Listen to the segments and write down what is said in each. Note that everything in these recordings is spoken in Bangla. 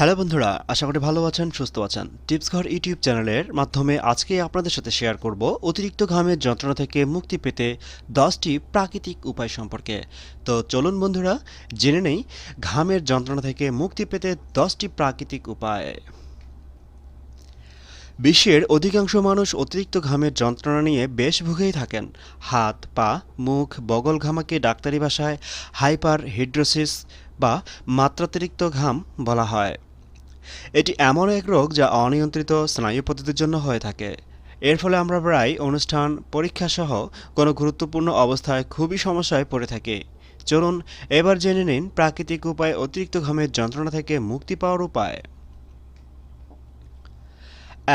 হ্যালো বন্ধুরা, আশা করি ভালো আছেন, সুস্থ আছেন। টিপস ঘর ইউটিউব চ্যানেলের মাধ্যমে আজকে আপনাদের সাথে শেয়ার করব অতিরিক্ত ঘামের যন্ত্রণা থেকে মুক্তি পেতে দশটি প্রাকৃতিক উপায় সম্পর্কে। তো চলুন বন্ধুরা, জেনে নেই ঘামের যন্ত্রণা থেকে মুক্তি পেতে দশটি প্রাকৃতিক উপায়। বিশ্বের অধিকাংশ মানুষ অতিরিক্ত ঘামের যন্ত্রণা নিয়ে বেশ ভুগেই থাকেন। হাত, পা, মুখ, বগল ঘামাকে ডাক্তারি ভাষায় হাইপার হিড্রোসিস বা মাত্রাতিরিক্ত ঘাম বলা হয়। এটি এমন এক রোগ যা অনিয়ন্ত্রিত স্নায়ু পদ্ধতির জন্য হয়ে থাকে। এর ফলে আমরা প্রায় অনুষ্ঠান পরীক্ষা সহ কোনো গুরুত্বপূর্ণ অবস্থায় খুবই সমস্যায় পড়ে থাকি। চলুন এবার জেনে নিন প্রাকৃতিক উপায়ে অতিরিক্ত ঘামের যন্ত্রণা থেকে মুক্তি পাওয়ার উপায়।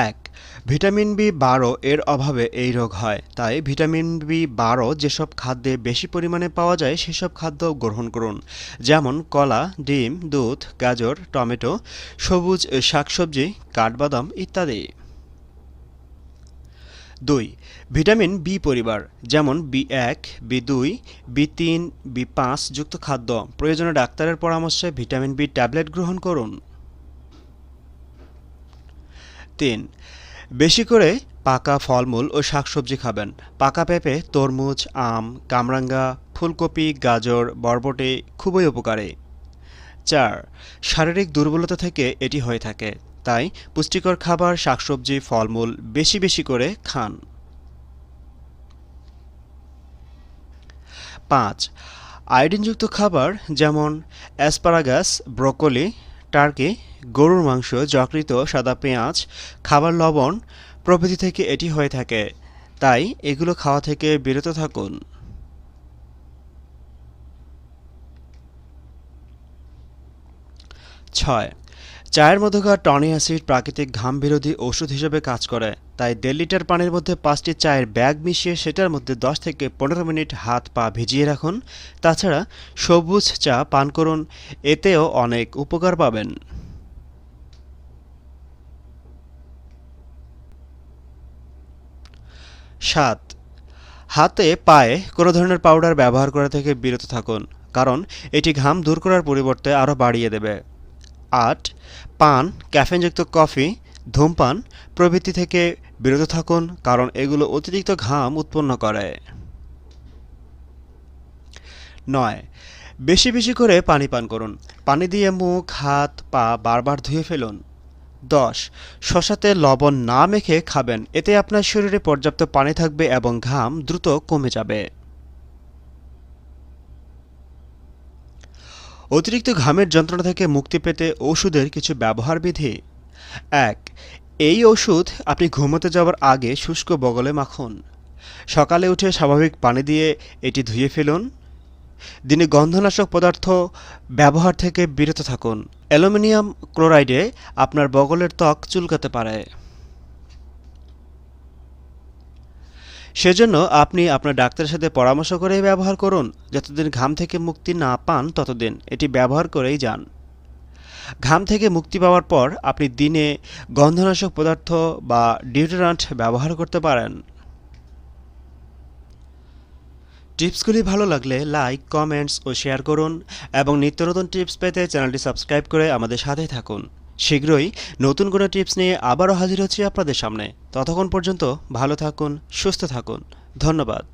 এক। ভিটামিন বি বারো এর অভাবে এই রোগ হয়। তাই ভিটামিন বি বারো যেসব খাদ্যে বেশি পরিমাণে পাওয়া যায়, সেসব খাদ্য গ্রহণ করুন। যেমন কলা, ডিম, দুধ, গাজর, টমেটো, সবুজ শাকসবজি, কাঠবাদাম ইত্যাদি। দুই। ভিটামিন বি পরিবার, যেমন বি এক, বি দুই, বি তিন, বি পাঁচ যুক্ত খাদ্য। প্রয়োজনে ডাক্তারের পরামর্শে ভিটামিন বি ট্যাবলেট গ্রহণ করুন। তিন। বেশি করে পাকা ফলমূল ও শাকসবজি খাবেন। পাকা পেঁপে, তরমুজ, আম, কামরাঙ্গা, ফুলকপি, গাজর, বরবটি খুবই উপকারী। চার, শারীরিক দুর্বলতা থেকে এটি হয়ে থাকে। তাই পুষ্টিকর খাবার, শাকসবজি, ফলমূল বেশি বেশি করে খান। পাঁচ, আয়োডিনযুক্ত খাবার যেমন অ্যাসপারাগাস, ব্রোকলি, টার্কি গরুর মাংস যকৃত সাদা পেঁয়াজ, খাবার লবণ প্রভৃতি থেকে এটি হয়ে থাকে। তাই এগুলো খাওয়া থেকে বিরত থাকুন। ছয়। চায়ের মধ্যকার টনি অ্যাসিড প্রাকৃতিক ঘাম বিরোধী ওষুধ হিসেবে কাজ করে। তাই দেড় লিটার পানির মধ্যে পাঁচটি চায়ের ব্যাগ মিশিয়ে সেটার মধ্যে দশ থেকে পনেরো মিনিট হাত পা ভিজিয়ে রাখুন। তাছাড়া সবুজ চা পান করুন। এতেও অনেক উপকার পাবেন। সাত। হাতে পায়ে কোনো ধরনের পাউডার ব্যবহার করা থেকে বিরত থাকুন, কারণ এটি ঘাম দূর করার পরিবর্তে আরও বাড়িয়ে দেবে। আট। পান, ক্যাফেনযুক্ত কফি, ধূমপান প্রভৃতি থেকে বিরত থাকুন, কারণ এগুলো অতিরিক্ত ঘাম উৎপন্ন করে। নয়। বেশি বেশি করে পানি পান করুন। পানি দিয়ে মুখ, হাত, পা বারবার ধুয়ে ফেলুন। দশ। শশাতে লবণ না মেখে খাবেন, এতে আপনার শরীরে পর্যাপ্ত পানি থাকবে এবং ঘাম দ্রুত কমে যাবে। অতিরিক্ত ঘামের যন্ত্রণা থেকে মুক্তি পেতে ওষুধের কিছু ব্যবহার বিধি। এক, এই ওষুধ আপনি ঘুমোতে যাওয়ার আগে শুষ্ক বগলে মাখুন। সকালে উঠে স্বাভাবিক পানি দিয়ে এটি ধুয়ে ফেলুন। দিনে গন্ধনাশক পদার্থ ব্যবহার থেকে বিরত থাকুন। অ্যালুমিনিয়াম ক্লোরাইডে আপনার বগলের ত্বক চুলকাতে পারে। সেজন্য আপনি আপনার ডাক্তারের সাথে পরামর্শ করেই ব্যবহার করুন। যতদিন ঘাম থেকে মুক্তি না পান, ততদিন এটি ব্যবহার করেই যান। ঘাম থেকে মুক্তি পাওয়ার পর আপনি দিনে গন্ধনাশক পদার্থ বা ডিওডোরান্ট ব্যবহার করতে পারেন। টিপসগুলি ভালো লাগলে লাইক, কমেন্টস ও শেয়ার করুন এবং নিত্য নতুন টিপস পেতে চ্যানেলটি সাবস্ক্রাইব করে আমাদের সাথে থাকুন। শীঘ্রই নতুন কোনো টিপস নিয়ে আবারও হাজির হচ্ছি আপনাদের সামনে। ততক্ষণ পর্যন্ত ভালো থাকুন, সুস্থ থাকুন। ধন্যবাদ।